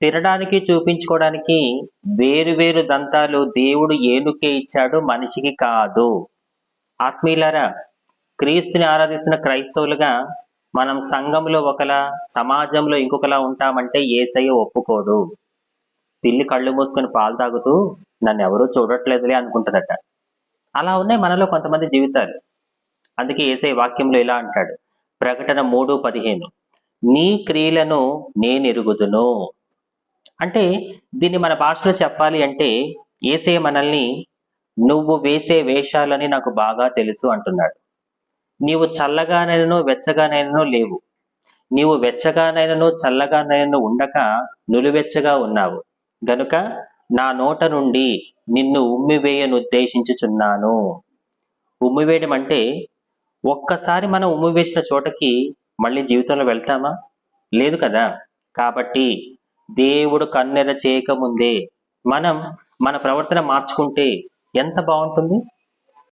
తినడానికి చూపించుకోవడానికి వేరు వేరు దంతాలు దేవుడు ఏనుకే ఇచ్చాడు మనిషికి కాదు. ఆత్మీయులారా క్రీస్తుని ఆరాధిస్తున్న క్రైస్తవులుగా మనం సంఘంలో ఒకలా సమాజంలో ఇంకొకలా ఉంటామంటే ఏసయ్య ఒప్పుకోడు. పిల్లి కళ్ళు మూసుకొని పాలు తాగుతూ నన్ను ఎవరూ చూడట్లేదులే అనుకుంటుందట అలా ఉన్నాయి మనలో కొంతమంది జీవితాలు. అందుకే ఏసై వాక్యంలో ఇలా అంటాడు. ప్రకటన మూడు పదిహేను. నీ క్రియలను నేను ఎరుగుదును అంటే దీన్ని మన భాషలో చెప్పాలి అంటే ఏసే మనల్ని నువ్వు వేసే వేషాలని నాకు బాగా తెలుసు అంటున్నాడు. నీవు చల్లగానైనను వెచ్చగానైనను లేవు. నీవు వెచ్చగానైనను చల్లగానైనను ఉండక నులివెచ్చగా ఉన్నావు. గనుక నా నోట నుండి నిన్ను ఉమ్మివేయనుద్దేశించుచున్నాను. ఉమ్మివేయడం అంటే ఒక్కసారి మనం ఉమ్మివేసిన చోటకి మళ్ళీ జీవితంలో వెళ్తామా? లేదు కదా. కాబట్టి దేవుడు కన్నెర చేయకముందే మనం మన ప్రవర్తన మార్చుకుంటే ఎంత బాగుంటుంది?